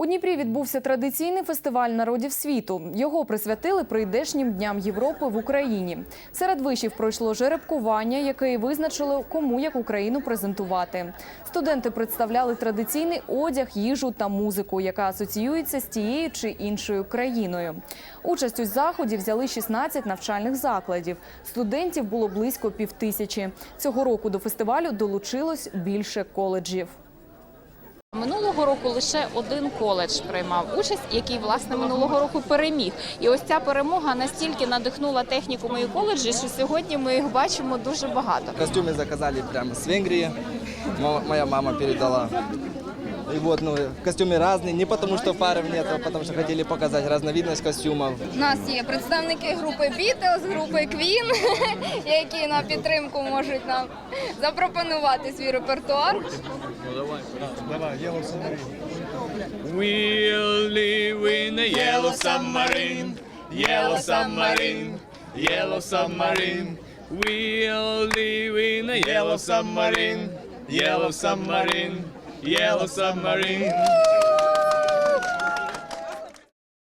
У Дніпрі відбувся традиційний фестиваль народів світу. Його присвятили прийдешнім дням Європи в Україні. Серед вишів пройшло жеребкування, яке визначило, кому яку країну презентувати. Студенти представляли традиційний одяг, їжу та музику, яка асоціюється з тією чи іншою країною. Участь у заході взяли 16 навчальних закладів. Студентів було близько півтисячі. Цього року до фестивалю долучилось більше коледжів. Минулого року лише один коледж приймав участь, який власне минулого року переміг. І ось ця перемога настільки надихнула техніку мої коледжі, що сьогодні ми їх бачимо дуже багато. Костюмы заказали прямо с Венгрии. Мо- Моя мама передала. И вот, ну, костюмы разные, не потому что паров нет, а потому что хотели показать разновидность костюмов. У нас є представники групи Beatles, групи Queen, які на підтримку можуть нам запропонувати свій репертуар. We'll live in a yellow submarine, yellow submarine, yellow submarine. We'll live in a yellow submarine, yellow submarine, yellow submarine.